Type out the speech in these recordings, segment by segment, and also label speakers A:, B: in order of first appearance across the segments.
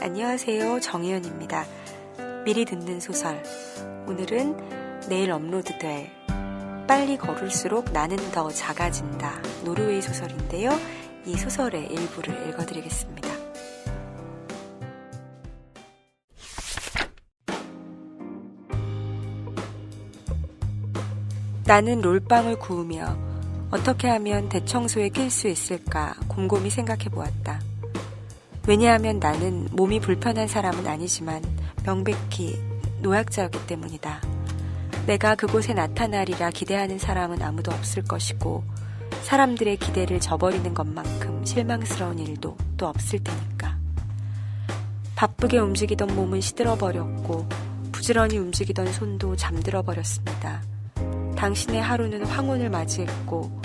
A: 안녕하세요. 정혜연입니다. 미리 듣는 소설. 오늘은 내일 업로드될 빨리 걸을수록 나는 더 작아진다. 노르웨이 소설인데요. 이 소설의 일부를 읽어드리겠습니다. 나는 롤빵을 구우며 어떻게 하면 대청소에 낄 수 있을까 곰곰이 생각해 보았다. 왜냐하면 나는 몸이 불편한 사람은 아니지만 명백히 노약자였기 때문이다. 내가 그곳에 나타나리라 기대하는 사람은 아무도 없을 것이고 사람들의 기대를 저버리는 것만큼 실망스러운 일도 또 없을 테니까. 바쁘게 움직이던 몸은 시들어버렸고 부지런히 움직이던 손도 잠들어버렸습니다. 당신의 하루는 황혼을 맞이했고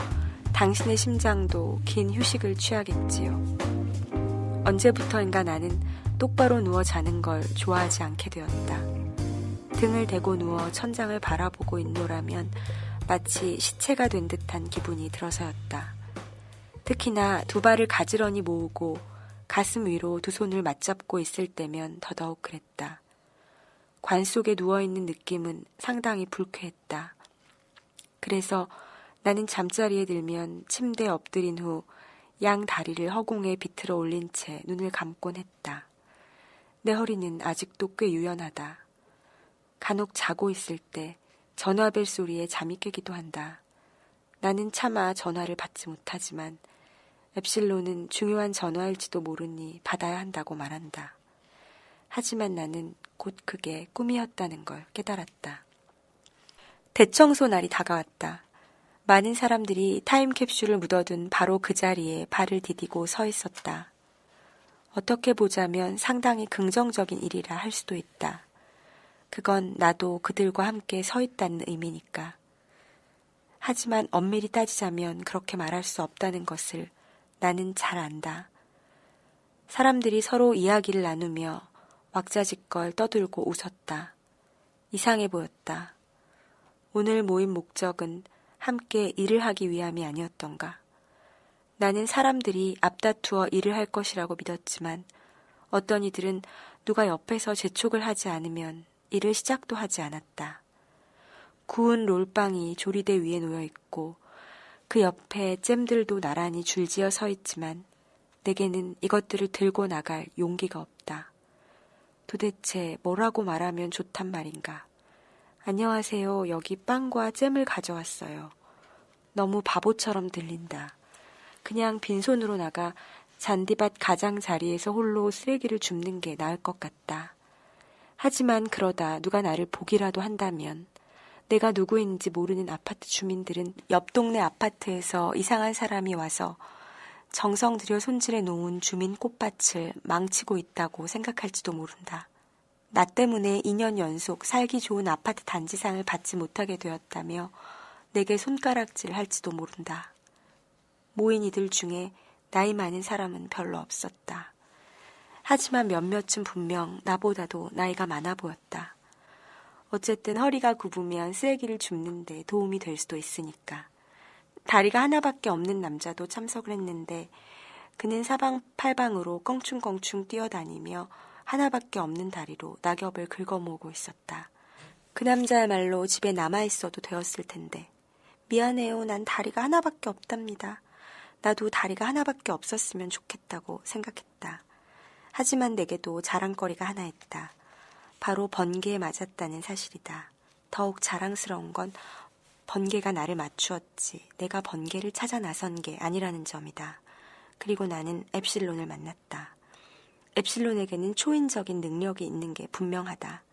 A: 당신의 심장도 긴 휴식을 취하겠지요. 언제부터인가 나는 똑바로 누워 자는 걸 좋아하지 않게 되었다. 등을 대고 누워 천장을 바라보고 있노라면 마치 시체가 된 듯한 기분이 들어서였다. 특히나 두 발을 가지런히 모으고 가슴 위로 두 손을 맞잡고 있을 때면 더더욱 그랬다. 관 속에 누워있는 느낌은 상당히 불쾌했다. 그래서 나는 잠자리에 들면 침대에 엎드린 후 양 다리를 허공에 비틀어 올린 채 눈을 감곤 했다. 내 허리는 아직도 꽤 유연하다. 간혹 자고 있을 때 전화벨 소리에 잠이 깨기도 한다. 나는 차마 전화를 받지 못하지만 앱실론은 중요한 전화일지도 모르니 받아야 한다고 말한다. 하지만 나는 곧 그게 꿈이었다는 걸 깨달았다. 대청소 날이 다가왔다. 많은 사람들이 타임캡슐을 묻어둔 바로 그 자리에 발을 디디고 서 있었다. 어떻게 보자면 상당히 긍정적인 일이라 할 수도 있다. 그건 나도 그들과 함께 서 있다는 의미니까. 하지만 엄밀히 따지자면 그렇게 말할 수 없다는 것을 나는 잘 안다. 사람들이 서로 이야기를 나누며 왁자지껄 떠들고 웃었다. 이상해 보였다. 오늘 모임 목적은 함께 일을 하기 위함이 아니었던가. 나는 사람들이 앞다투어 일을 할 것이라고 믿었지만 어떤 이들은 누가 옆에서 재촉을 하지 않으면 일을 시작도 하지 않았다. 구운 롤빵이 조리대 위에 놓여 있고 그 옆에 잼들도 나란히 줄지어 서 있지만 내게는 이것들을 들고 나갈 용기가 없다. 도대체 뭐라고 말하면 좋단 말인가? 안녕하세요. 여기 빵과 잼을 가져왔어요. 너무 바보처럼 들린다. 그냥 빈손으로 나가 잔디밭 가장 자리에서 홀로 쓰레기를 줍는 게 나을 것 같다. 하지만 그러다 누가 나를 보기라도 한다면 내가 누구인지 모르는 아파트 주민들은 옆 동네 아파트에서 이상한 사람이 와서 정성 들여 손질해 놓은 주민 꽃밭을 망치고 있다고 생각할지도 모른다. 나 때문에 2년 연속 살기 좋은 아파트 단지상을 받지 못하게 되었다며 내게 손가락질 할지도 모른다. 모인 이들 중에 나이 많은 사람은 별로 없었다. 하지만 몇몇은 분명 나보다도 나이가 많아 보였다. 어쨌든 허리가 굽으면 쓰레기를 줍는데 도움이 될 수도 있으니까. 다리가 하나밖에 없는 남자도 참석을 했는데 그는 사방팔방으로 껑충껑충 뛰어다니며 하나밖에 없는 다리로 낙엽을 긁어모으고 있었다. 그 남자야말로 집에 남아있어도 되었을 텐데. 미안해요. 난 다리가 하나밖에 없답니다. 나도 다리가 하나밖에 없었으면 좋겠다고 생각했다. 하지만 내게도 자랑거리가 하나 있다. 바로 번개에 맞았다는 사실이다. 더욱 자랑스러운 건 번개가 나를 맞추었지. 내가 번개를 찾아 나선 게 아니라는 점이다. 그리고 나는 엡실론을 만났다. 엡실론에게는 초인적인 능력이 있는 게 분명하다.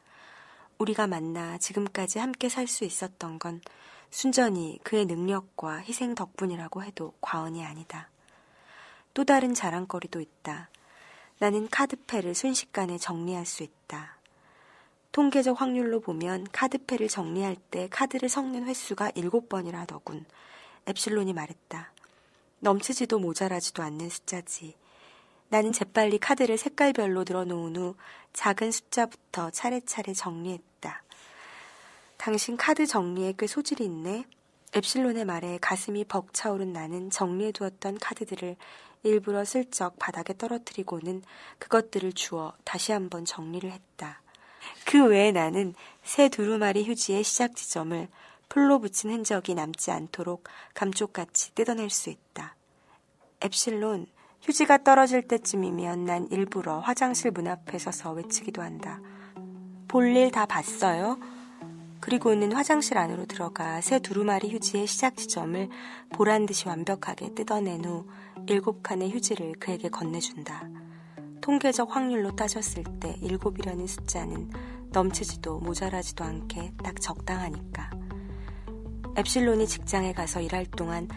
A: 우리가 만나 지금까지 함께 살 수 있었던 건 순전히 그의 능력과 희생 덕분이라고 해도 과언이 아니다. 또 다른 자랑거리도 있다. 나는 카드패를 순식간에 정리할 수 있다. 통계적 확률로 보면 카드패를 정리할 때 카드를 섞는 횟수가 7번이라더군. 엡실론이 말했다. 넘치지도 모자라지도 않는 숫자지. 나는 재빨리 카드를 색깔별로 늘어놓은 후 작은 숫자부터 차례차례 정리했다. 당신 카드 정리에 꽤 소질이 있네. 엡실론의 말에 가슴이 벅차오른 나는 정리해두었던 카드들을 일부러 슬쩍 바닥에 떨어뜨리고는 그것들을 주워 다시 한번 정리를 했다. 그 외에 나는 새 두루마리 휴지의 시작 지점을 풀로 붙인 흔적이 남지 않도록 감쪽같이 뜯어낼 수 있다. 엡실론, 휴지가 떨어질 때쯤이면 난 일부러 화장실 문 앞에 서서 외치기도 한다. 볼일 다 봤어요? 그리고는 화장실 안으로 들어가 새 두루마리 휴지의 시작 지점을 보란 듯이 완벽하게 뜯어낸 후 일곱 칸의 휴지를 그에게 건네준다. 통계적 확률로 따졌을 때 일곱이라는 숫자는 넘치지도 모자라지도 않게 딱 적당하니까. 엡실론이 직장에 가서 일할 동안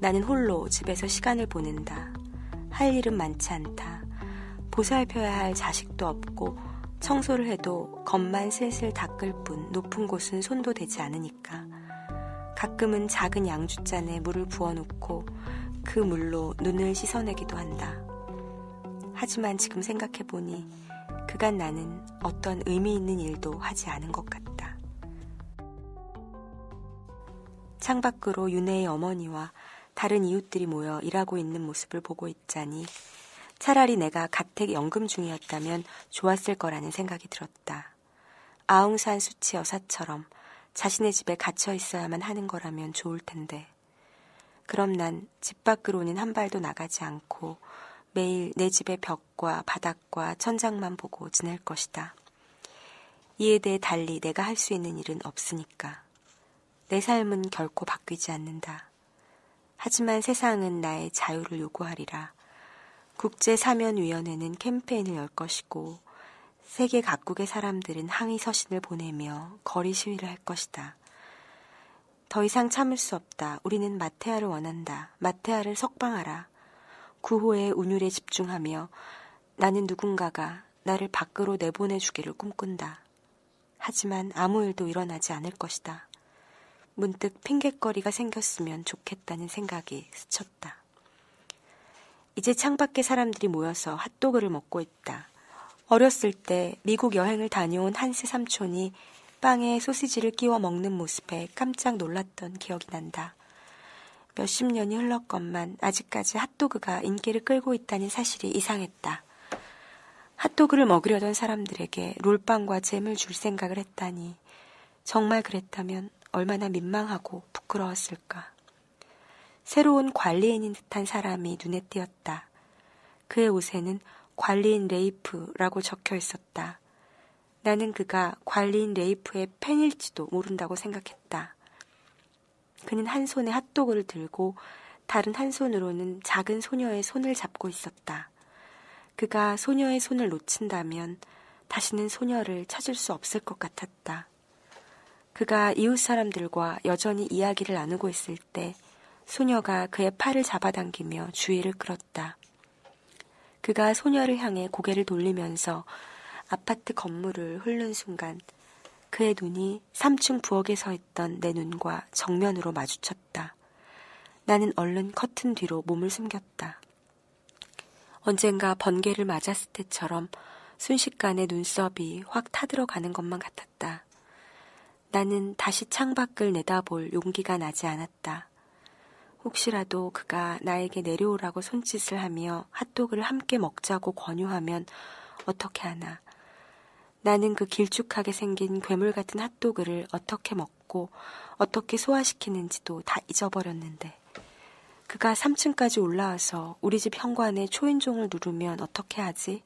A: 나는 홀로 집에서 시간을 보낸다. 할 일은 많지 않다. 보살펴야 할 자식도 없고 청소를 해도 겉만 슬슬 닦을 뿐 높은 곳은 손도 대지 않으니까. 가끔은 작은 양주잔에 물을 부어놓고 그 물로 눈을 씻어내기도 한다. 하지만 지금 생각해보니 그간 나는 어떤 의미 있는 일도 하지 않은 것 같다. 창밖으로 윤혜의 어머니와 다른 이웃들이 모여 일하고 있는 모습을 보고 있자니 차라리 내가 가택 연금 중이었다면 좋았을 거라는 생각이 들었다. 아웅산 수치 여사처럼 자신의 집에 갇혀 있어야만 하는 거라면 좋을 텐데. 그럼 난 집 밖으로는 한 발도 나가지 않고 매일 내 집의 벽과 바닥과 천장만 보고 지낼 것이다. 이에 대해 달리 내가 할 수 있는 일은 없으니까. 내 삶은 결코 바뀌지 않는다. 하지만 세상은 나의 자유를 요구하리라. 국제사면위원회는 캠페인을 열 것이고 세계 각국의 사람들은 항의 서신을 보내며 거리 시위를 할 것이다. 더 이상 참을 수 없다. 우리는 마테아를 원한다. 마테아를 석방하라. 구호의 운율에 집중하며 나는 누군가가 나를 밖으로 내보내주기를 꿈꾼다. 하지만 아무 일도 일어나지 않을 것이다. 문득 핑곗거리가 생겼으면 좋겠다는 생각이 스쳤다. 이제 창밖에 사람들이 모여서 핫도그를 먹고 있다. 어렸을 때 미국 여행을 다녀온 한스 삼촌이 빵에 소시지를 끼워 먹는 모습에 깜짝 놀랐던 기억이 난다. 몇십 년이 흘렀건만 아직까지 핫도그가 인기를 끌고 있다는 사실이 이상했다. 핫도그를 먹으려던 사람들에게 롤빵과 잼을 줄 생각을 했다니 정말 그랬다면 얼마나 민망하고 부끄러웠을까. 새로운 관리인인 듯한 사람이 눈에 띄었다. 그의 옷에는 관리인 레이프라고 적혀 있었다. 나는 그가 관리인 레이프의 팬일지도 모른다고 생각했다. 그는 한 손에 핫도그를 들고 다른 한 손으로는 작은 소녀의 손을 잡고 있었다. 그가 소녀의 손을 놓친다면 다시는 소녀를 찾을 수 없을 것 같았다. 그가 이웃 사람들과 여전히 이야기를 나누고 있을 때 소녀가 그의 팔을 잡아당기며 주의를 끌었다. 그가 소녀를 향해 고개를 돌리면서 아파트 건물을 훑는 순간 그의 눈이 3층 부엌에 서 있던 내 눈과 정면으로 마주쳤다. 나는 얼른 커튼 뒤로 몸을 숨겼다. 언젠가 번개를 맞았을 때처럼 순식간에 눈썹이 확 타들어가는 것만 같았다. 나는 다시 창밖을 내다볼 용기가 나지 않았다. 혹시라도 그가 나에게 내려오라고 손짓을 하며 핫도그를 함께 먹자고 권유하면 어떻게 하나. 나는 그 길쭉하게 생긴 괴물 같은 핫도그를 어떻게 먹고 어떻게 소화시키는지도 다 잊어버렸는데. 그가 3층까지 올라와서 우리 집 현관에 초인종을 누르면 어떻게 하지?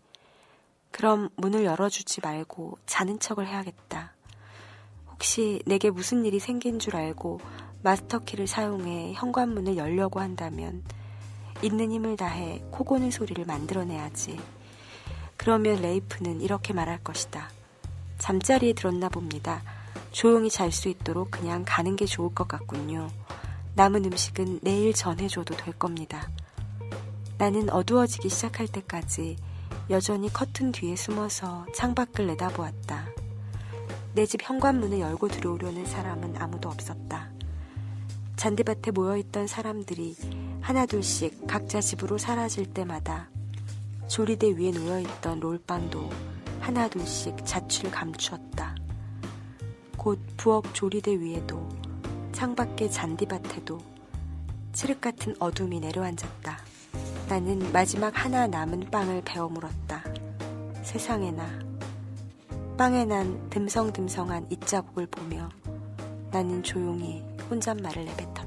A: 그럼 문을 열어주지 말고 자는 척을 해야겠다. 혹시 내게 무슨 일이 생긴 줄 알고 마스터키를 사용해 현관문을 열려고 한다면 있는 힘을 다해 코 고는 소리를 만들어내야지. 그러면 레이프는 이렇게 말할 것이다. 잠자리에 들었나 봅니다. 조용히 잘 수 있도록 그냥 가는 게 좋을 것 같군요. 남은 음식은 내일 전해줘도 될 겁니다. 나는 어두워지기 시작할 때까지 여전히 커튼 뒤에 숨어서 창밖을 내다보았다. 내 집 현관문을 열고 들어오려는 사람은 아무도 없었다. 잔디밭에 모여있던 사람들이 하나둘씩 각자 집으로 사라질 때마다 조리대 위에 놓여있던 롤빵도 하나둘씩 자취를 감추었다. 곧 부엌 조리대 위에도 창밖의 잔디밭에도 칠흑 같은 어둠이 내려앉았다. 나는 마지막 하나 남은 빵을 베어 물었다. 세상에나 빵에 난 듬성듬성한 잇자국을 보며 나는 조용히 혼잣말을 내뱉었다.